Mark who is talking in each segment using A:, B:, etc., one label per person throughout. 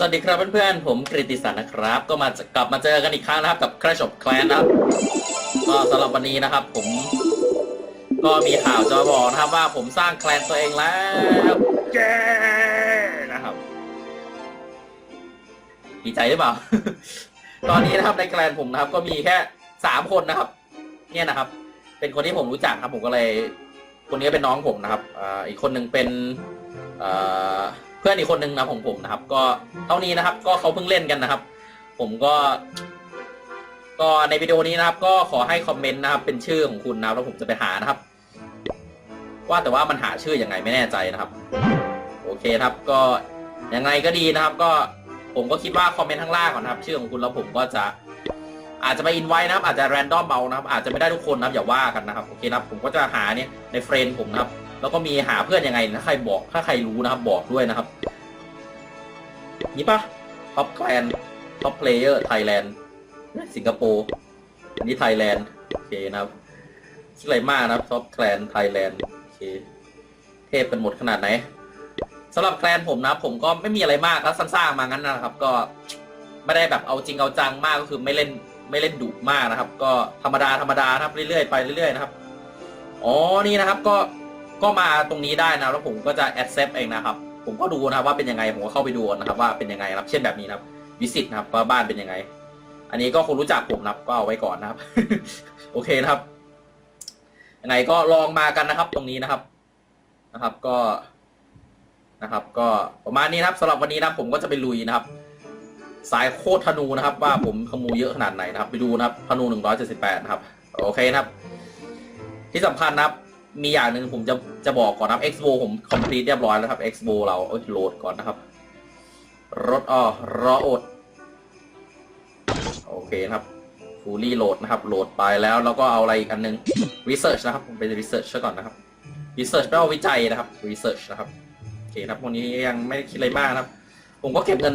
A: สวัสดีครับเพื่อนๆ ผมกฤติสันนะครับ ก็มากลับมาเจอกันอีกครั้งนะครับกับ Clash of Clans นะครับก็สำหรับวันนี้นะครับ ผม ก็มีข่าวจะบอกนะครับว่าผมสร้างแคลนตัวเองแล้วเย้นะครับดีใจหรือเปล่า ตอนนี้นะครับในแคลนผมนะครับ ก็มีแค่สามคนนะครับ เนี่ยนะครับ เป็นคนที่ผมรู้จักครับ ผมก็เลย คนนี้เป็นน้องผมนะครับอ่าอีกคนหนึ่งเป็นอ่อ เพื่อนอีกคนหนึ่งนะของผมนะครับ ก็เท่านี้นะครับ ก็เขาเพิ่งเล่นกันนะครับ ผมก็ ก็ในวิดีโอนี้นะครับ ก็ขอให้คอมเมนต์นะครับ เป็นชื่อของคุณนะครับแล้วผมจะไปหานะครับ ว่าแต่ว่ามันหาชื่ออยังไงไม่แน่ใจนะครับ โอเคครับ ก็ยังไงก็ดีนะครับ ก็ผมก็คิดว่าคอมเมนต์ข้างล่างก่อนนะครับ ชื่อของคุณแล้วผมก็จะ อาจจะไปอินไว้นะครับ อาจจะแรนดอมเบานะครับ อาจจะไม่ได้ทุกคนนะครับอย่าว่ากันนะครับโอเคนะครับ ผมก็จะหาเนี่ยในเฟรนด์ผมนะครับ แล้วก็มีหาเพื่อนยังไงถ้าใครบอกถ้าใครรู้นะครับ บอกด้วยนะครับ นี่ปะท็อปแคลนท็อปเพลเยอร์ไทยแลนด์สิงคโปร์อันนี้ไทยแลนด์โอเคนะครับคิดอะไรมากนะครับท็อปแคลนไทยแลนด์โอเค เทพกันหมดขนาดไหนสำหรับแคลนผมนะ ผมก็ไม่มีอะไรมากครับสร้างๆมางั้นนะครับ ก็ไม่ได้แบบเอาจริงเอาจังมากก็คือไม่เล่นไม่เล่นดุมากนะครับ ก็ธรรมดาธรรมดานะครับเรื่อยๆไปเรื่อยๆนะครับ อ๋อนี่นะครับ ก็ ก็มาตรงนี้ได้นะแล้วผมก็จะ accept เองนะครับ ผมก็ดูนะครับว่าเป็นยังไงผมก็เข้าไปดูนะครับ ว่าเป็นยังไงนะครับ เช่นแบบนี้นะครับวิสิตนะครับว่าบ้านเป็นยังไง อันนี้ก็คนรู้จักผมนะครับก็เอาไว้ก่อนนะครับ โอเคนะครับยังไงก็ลองมากันนะครับ ตรงนี้นะครับนะครับก็นะครับ ก็ประมาณนี้นะครับสำหรับวันนี้นะผมก็จะไปลุยนะครับ สายโคตรธนูนะครับ ว่าผมขโมยเยอะขนาดไหนนะครับ ไปดูนะครับธนูหนึ่งร้อยเจ็ดสิบแปดนะครับ โอเคนะครับ ที่สำคัญนะครับ มีอย่างหนึ่งผมจะจะบอกก่อนนะครับ Expo ผม complete เรียบร้อยแล้วครับ Expo เราเอ้ยโหลดก่อนนะครับ รถอ้อรออด โอเคนะครับ fully load นะครับ โหลดไปแล้วแล้วก็เอาอะไรอีกอันนึง research นะครับ ผมไป research ซะก่อนนะครับ research แปลว่าวิจัยนะครับ research นะครับโอเคครับวันนี้ยังไม่คิดอะไรมากนะครับ ผมก็เก็บเงิน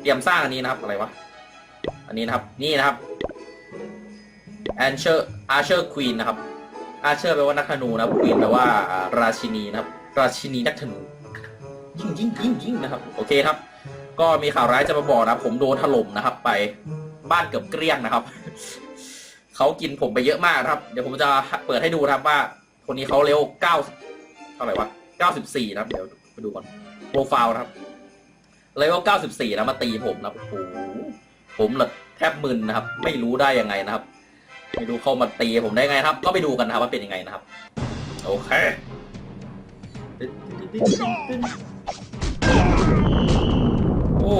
A: เตรียมสร้างอันนี้นะครับอะไรวะอันนี้นะครับ นี่นะครับ Archer Archer Queen นะครับ อาเชอร์แปลว่านักธนูนะครับควีนแปลว่าราชินีนะครับ ราชินีนักธนู ยิงยิงยิงยิงนะครับ โอเคครับ ก็มีข่าวร้ายจะมาบอกนะครับผมโดนถล่มนะครับ ไปบ้านเกือบเกลี้ยงนะครับ เขากินผมไปเยอะมากนะครับ เดี๋ยวผมจะเปิดให้ดูนะครับว่า คนนี้เขาเร็วเก้าเท่าไหร่วะเก้าสิบสี่นะครับ เดี๋ยวไปดูก่อนโปรไฟล์นะครับเลเวลเก้าสิบสี่นะมาตีผมนะครับโอ้โหผมละแทบมึนนะครับ ไม่รู้ได้ยังไงนะครับ ไม่รู้เข้ามาตีผมได้ไงครับ ก็ไปดูกันนะครับว่าเป็นยังไงนะครับ โอเคโอ้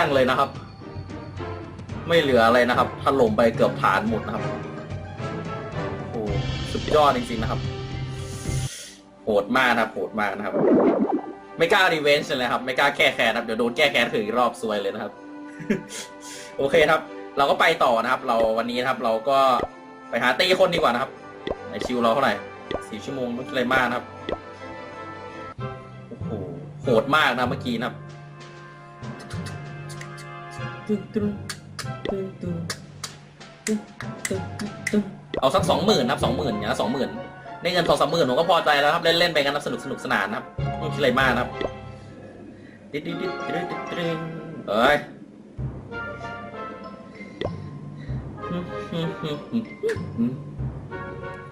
A: ยงเลยนะครับ ไม่เหลืออะไรนะครับถล่มไปเกือบฐานหมดนะครับโอ้สุดยอดจริงๆนะครับโหดมากนะครับโหดมากนะครับ ไม่กล้ารีเวนจ์เลยครับ ไม่กล้าแก้แค้นนะครับเดี๋ยวโดนแก้แค้นถึงอีกรอบซวยเลยนะครับ โอเคครับ เราก็ไปต่อนะครับ เราวันนี้นะครับ เราก็ไปหาตีคนดีกว่านะครับในชิวเราเท่าไหร่สี่ชั่วโมงไม่เป็นไรมากนะครับโอ้โหโหดมากนะเมื่อกี้นะครับ เอาสักสองหมื่นครับสองหมื่นอย่างสองหมื่นได้เงินสองสามหมื่นผมก็พอใจแล้วครับ เล่นๆไปกันนะสนุกสนุกสนานนะครับไม่คิดอะไรมากนะครับดิดดิดดิดดิดดิดดิดเอ้ย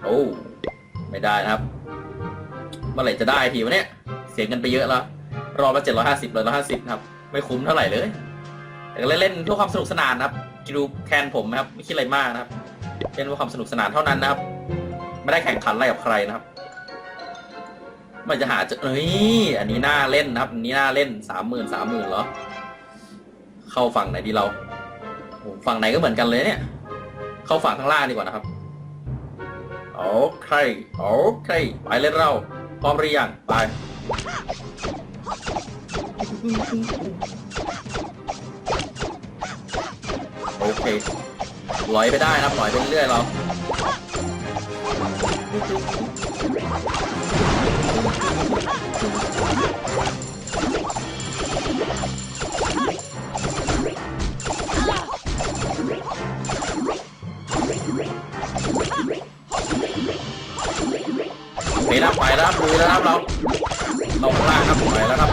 A: โอ้ไม่ได้ครับ เมื่อไหร่จะได้ทีวะเนี่ย เสียเงินไปเยอะแล้ว รอบละเจ็ดร้อยห้าสิบเลยร้อยห้าสิบครับ ไม่คุ้มเท่าไหร่เลย เล่นเพื่อความสนุกสนานนะครับดูแคนผมนะครับ ไม่คิดอะไรมากนะครับ เล่นเพื่อความสนุกสนานเท่านั้นนะครับ ไม่ได้แข่งขันอะไรกับใครนะครับมันจะหาจอเอ้ย อันนี้น่าเล่นนะครับอันนี้น่าเล่นสามหมื่นสามหมื่นเหรอ เข้าฝั่งไหนดีเรา ฝั่งไหนก็เหมือนกันเลยเนี่ย เข้าฝั่งข้างล่างดีกว่านะครับ โอเคโอเคไปเลยเรา พร้อมหรือยังไป โอเคลอยไปได้นะลอยไปเรื่อยเราไปแล้วไปแล้วครับลุยแล้วครับเราลงข้างล่างครับไปแล้วครับ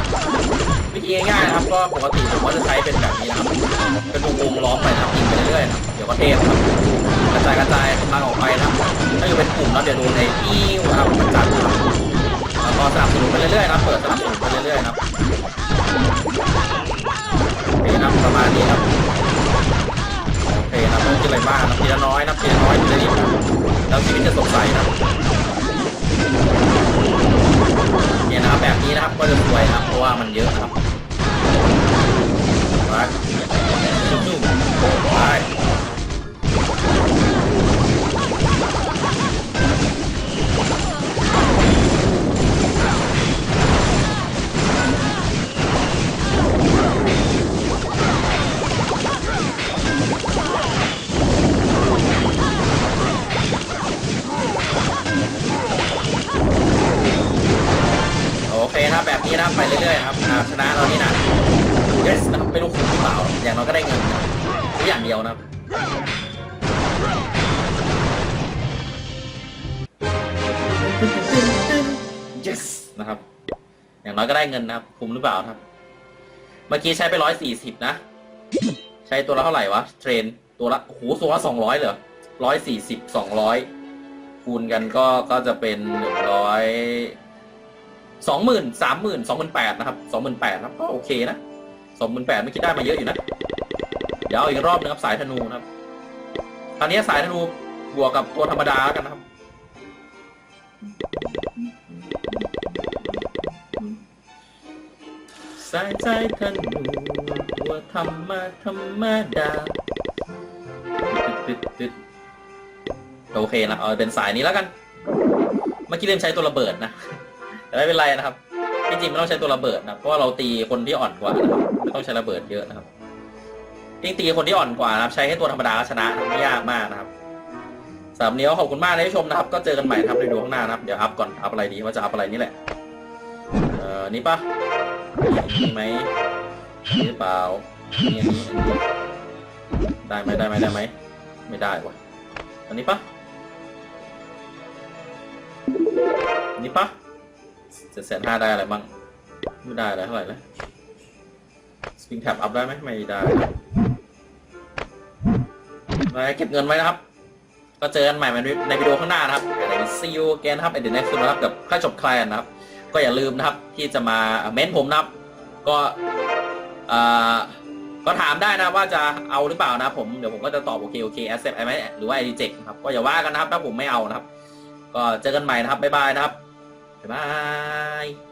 A: วิธีง่ายๆนะครับ ก็ปกติผมก็จะใช้เป็นแบบนี้นะครับเป็นวงล้อมไปนะครับ รื่อยๆนะครับเดี๋ยวก็เทพครับกระจายกระจายกำลังออกไปนะถ้าอยู่เป็นกลุ่มแล้วเดี๋ยวโดนไอ้อิ้ครับจัดครับแล้วก็สนับสนุนไปเรื่อยๆนะครับเปิดสนับสนุนไปเรื่อยๆนะครับโอเคนะประมาณนี้ครับโอเคนะไม่ต้องคิดอะไรมากนะทีละน้อยนะทีละน้อยทีละนิดนะแล้วชีวิตจะสดใสนะครับเนี่ยนะครับแบบนี้นะครับก็จะสวยนะครับเพราะว่ามันเยอะนะครับไปสู้ๆไป โอเคครับแบบนี้นะครับไปเรื่อยๆครับชนะเรานี่นะ yes นะครับไม่รู้คุ้มหรือเปล่า อย่างน้อยก็ได้เงินนะ ออย่างเดียวนะครับ yes นะครับ อย่างน้อยก็ได้เงินนะครับคุ้มหรือเปล่านะครับ เมื่อกี้ใช้ไปร้อยสี่สิบนะ ใช้ตัวละเท่าไหร่วะ เทรน ตัวละโอ้โหตัวละสองร้อยเหรอร้อยสี่สิบสองร้อยคูณกันก็ก็จะเป็นหนึ่งร้อยสองหมื่นสามหมื่นสองหมื่นแปดนะครับสองหมื่นแปดนะครับก็โอเคนะสองหมื่นแปดไม่คิดได้มาเยอะอยู่นะ เดี๋ยวเอาอีกรอบนึงครับสายธนูนะครับคราวนี้สายธนูบวกกับตัวธรรมดาแล้วกันนะครับ สายใจธนูตัวธรรมะธรรมดาตึ๊ดตึ๊ดโอเคนะเอาเป็นสายนี้แล้วกัน เมื่อกี้ลืมใช้ตัวระเบิดนะ แต่ไม่เป็นไรนะครับจริงๆไม่ต้องใช้ตัวระเบิดนะเพราะว่าเราตีคนที่อ่อนกว่านะครับไม่ต้องใช้ระเบิดเยอะนะครับ จริงตีคนที่อ่อนกว่านะครับ ใช้ให้ตัวธรรมดาชนะไม่ยากมากนะครับสำหรับวันนี้ก็ขอบคุณมากนะที่ชมนะครับ ก็เจอกันใหม่นะครับในดูข้างหน้านะครับ เดี๋ยวอัพก่อน อัพอะไรดีว่าจะอัพอะไรนี่แหละ เอ่อ นี่ปะมีไหมมีหรือเปล่านนี้อันนี้ได้ไหมได้ไหมได้ไหม ไม่ได้วะอันนี้ปะอันนี้ปะเจ็ดแสนห้าได้อะไรบ้าง ไม่ได้อะไรเท่าไหร่เลยสปริงแท็บอัพได้ไหมไม่ได้ เก็บเงินไว้นะครับ ก็เจอกันใหม่ในวิดีโอข้างหน้านะครับอะไร see you again ครับ in the next video นะครับกับค่าจบคลนนะครับ ก็อย่าลืมนะครับที่จะมาเม้นผมนะครับ ก็เอ่อก็ถามได้นะว่าจะเอาหรือเปล่านะผมเดี๋ยวผมก็จะตอบโอเคโอเค accept ไหมหรือว่า reject นะครับก็อย่าว่ากันนะครับถ้าผมไม่เอานะครับ ก็เจอกันใหม่นะครับบ๊ายบายนะครับบ๊ายบาย